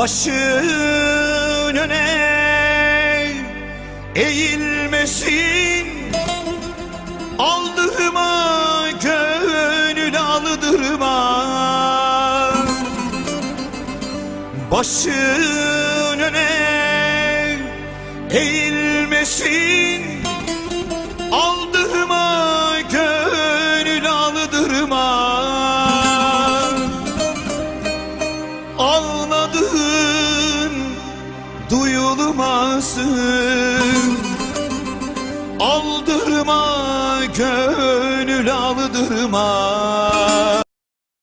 Başın öne eğilmesin. Aldırma gönül aldırma Başın öne eğilmesin. Aldırma gönül aldırma Ağladığın duyulmasın Aldırma gönül aldırma